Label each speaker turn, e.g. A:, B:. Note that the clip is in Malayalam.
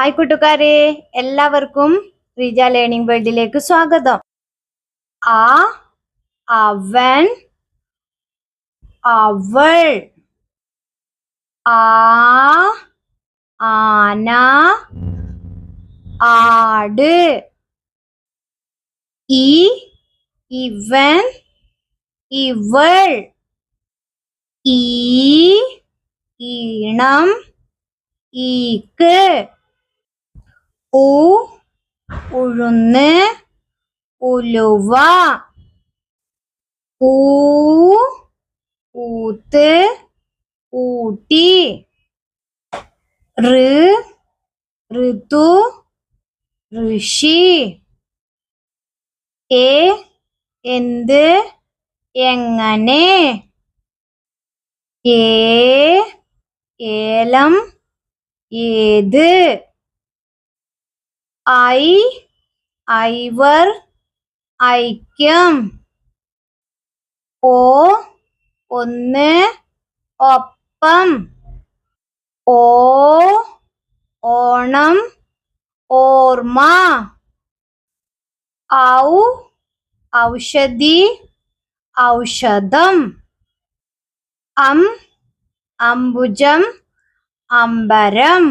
A: ഹായ് കൂട്ടുകാരെ. എല്ലാവർക്കും റീജ ലേണിംഗ് വേൾഡിലേക്ക് സ്വാഗതം. ആ അവൻ അവൾ. ആ ആന ആട്. ഈ ഇവൻ ഇവൾ. ഈ ഈണം ഈക്ക്. ഉ ഉഴുന്ന് ഉലുവ ഊ ഊത്ത് ഊട്ടി ഋ ഋതു ഋഷി എ എന്ത് എങ്ങനെ ഏ ഏലം ഏത് ഐ ഐവർ ഐക്യം ഓ ഒന്ന് ഒപ്പം ഓ ഓണം ഓർമ്മ ഔ ഔഷധി ഔഷധം അം അംബുജം അമ്പരം